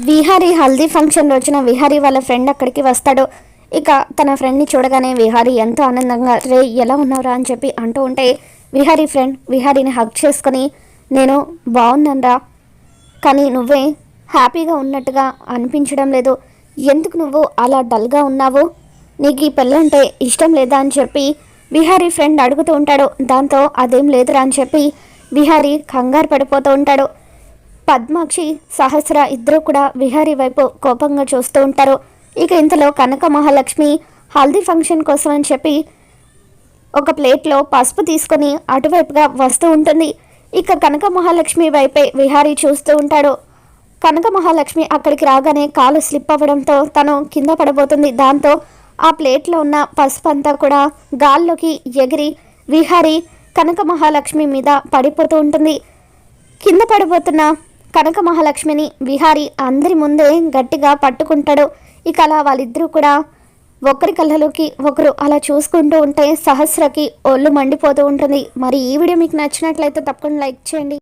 Vihari haldi function రోజున విహారీ వాళ్ళ friend అక్కడికి వస్తాడు. ఇక తన ఫ్రెండ్ని చూడగానే విహారీ ఎంతో ఆనందంగా రే ఎలా ఉన్నావురా? అని చెప్పి అంటూ ఉంటే విహారీ ఫ్రెండ్ విహారీని హక్ చేసుకొని నేను బాగున్నానురా కానీ నువ్వే హ్యాపీగా ఉన్నట్టుగా అనిపించడం లేదు. ఎందుకు నువ్వు అలా డల్గా ఉన్నావు? నీకు ఈ పెళ్ళంటే ఇష్టం లేదా? అని చెప్పి విహారీ ఫ్రెండ్ అడుగుతూ ఉంటాడు. దాంతో అదేం లేదురా అని చెప్పి విహారీ కంగారు పడిపోతూ ఉంటాడు. పద్మాక్షి సహస్ర ఇద్దరు కూడా విహారీ వైపు కోపంగా చూస్తూ ఉంటారు. ఇక ఇంతలో కనక మహాలక్ష్మి హల్దీ ఫంక్షన్ కోసం అని చెప్పి ఒక ప్లేట్లో పసుపు తీసుకొని అటువైపుగా వస్తూ ఉంటుంది. ఇక కనక మహాలక్ష్మి వైపే విహారీ చూస్తూ ఉంటాడు. కనక మహాలక్ష్మి అక్కడికి రాగానే కాలు స్లిప్ అవ్వడంతో తను కింద పడబోతుంది. దాంతో ఆ ప్లేట్లో ఉన్న పసుపు అంతా కూడా గాల్లోకి ఎగిరి విహారీ కనక మహాలక్ష్మి మీద పడిపోతూ ఉంటుంది. కింద పడిపోతున్న కనక మహాలక్ష్మిని విహారీ అందరి ముందే గట్టిగా పట్టుకుంటాడు. ఇక అలా వాళ్ళిద్దరూ కూడా ఒకరి కళ్ళలోకి ఒకరు అలా చూసుకుంటూ ఉంటే సహస్రకి ఒళ్ళు మండిపోతూ ఉంటుంది. మరి ఈ వీడియో మీకు నచ్చినట్లయితే తప్పకుండా లైక్ చేయండి.